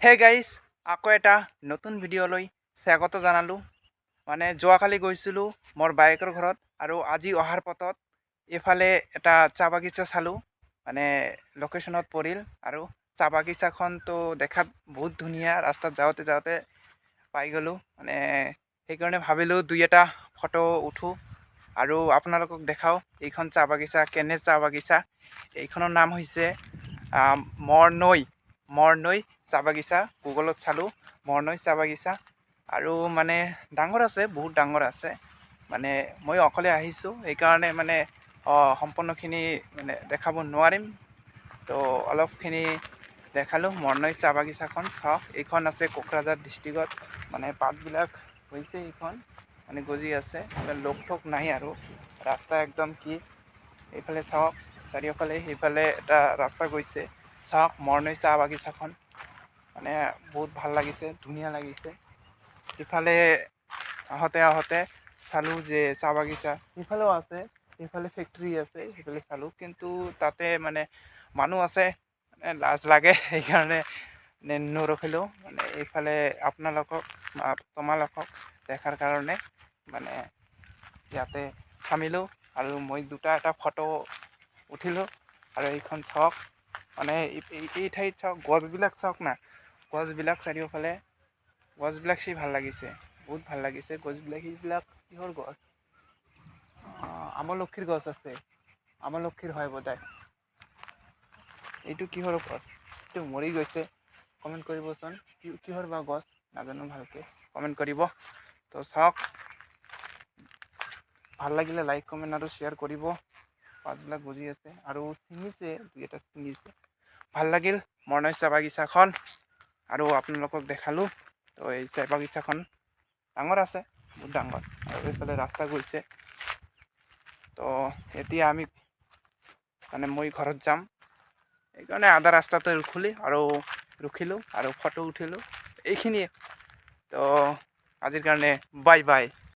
হে গাইছ আকৌ এটা নতুন ভিডিঅ'লৈ স্বাগত জনালোঁ। মানে যোৱাকালি গৈছিলোঁ মোৰ বায়েকৰ ঘৰত আৰু আজি অহাৰ পথত এইফালে এটা চাহ বাগিচা চালোঁ। মানে লোকেশ্যনত পৰিল আৰু চাহ বাগিচাখনতো দেখাত বহুত ধুনীয়া ৰাস্তাত যাওঁতে যাওঁতে পাই গ'লোঁ। মানে সেইকাৰণে ভাবিলোঁ দুই এটা ফটো উঠোঁ আৰু আপোনালোকক দেখাওঁ এইখন চাহ বাগিচা কেনে চাহ বাগিচা এইখনৰ নাম হৈছে আহ, মৰনৈ। মৰনৈ চাহ বাগিচা গুগলত চালোঁ মৰনৈ চাহ বাগিচা। আৰু মানে ডাঙৰ আছে, বহুত ডাঙৰ আছে। মানে মই অকলে আহিছোঁ, সেইকাৰণে মানে সম্পূৰ্ণখিনি মানে দেখাব নোৱাৰিম। তো অলপখিনি দেখালোঁ মৰনৈ চাহ বাগিচাখন, চাওক, এইখন আছে কোকৰাঝাৰ ডিষ্ট্ৰিক্টত। মানে পাতবিলাক হৈছে এইখন মানে গজি আছে লগ ঠগ নাই আৰু। ৰাস্তা একদম কি, এইফালে চাওক, চাৰিওফালে সেইফালে এটা ৰাস্তা গৈছে। চাওক মৰনৈ চাহ বাগিচাখন মানে বহুত ভালো লাগিছে, ধুনীয়া লাগিছে। ইফালে আহোঁতে আহোঁতে চালোঁ যে চাহ বাগিচা সিফালেও আছে সেইফালে ফেক্টৰী আছে, সেইফালে চালোঁ। কিন্তু তাতে মানে মানুহ আছে মানে লাজ লাগে, সেইকাৰণে নে- নৰখিলোঁ। মানে এইফালে আপোনালোকক তোমালোকক দেখাৰ কাৰণে মানে ইয়াতে থামিলোঁ আৰু মই দুটা এটা ফটো উঠিলোঁ। আৰু এইখন চাওক মানে এই- ঠাইত চাওক, গছবিলাক চাওক না, গছবিলাক চাৰিওফালে, গছবিলাক চাই ভালো লাগিছে, বহুত ভালো লাগিছে, গছবিলাক সেইবিলাক কিহৰ গছ? আমলখিৰ গছ আছে আমলখিৰ হয় বোধহয় এইটো কিহৰ গছ? এইটো মৰি গৈছে কমেণ্ট কৰিবচোন, কি, কিহৰ বা গছ, নাজানো ভালকৈ কমেণ্ট কৰিব। তো চাওক, ভালো লাগিলে লাইক কমেণ্ট আৰু শ্বেয়াৰ কৰিব। পাতবিলাক গজি আছে, আৰু ছিঙিছে, দুই এটা ছিঙিছে। ভালো লাগিল। মৰণৈ চাহ বাগিচাখন আৰু আপোনালোকক দেখালোঁ। তো এই চাহ বাগিচাখন ডাঙৰ আছে, বহুত ডাঙৰ। আৰু এইফালে ৰাস্তা গৈছে। তো এতিয়া আমি মানে মই ঘৰত যাম। সেইকাৰণে আধা ৰাস্তাতে ৰখিলোঁ আৰু ৰখিলোঁ আৰু ফটো উঠিলোঁ। এইখিনিয়ে। তো আজিৰ কাৰণে বাই বাই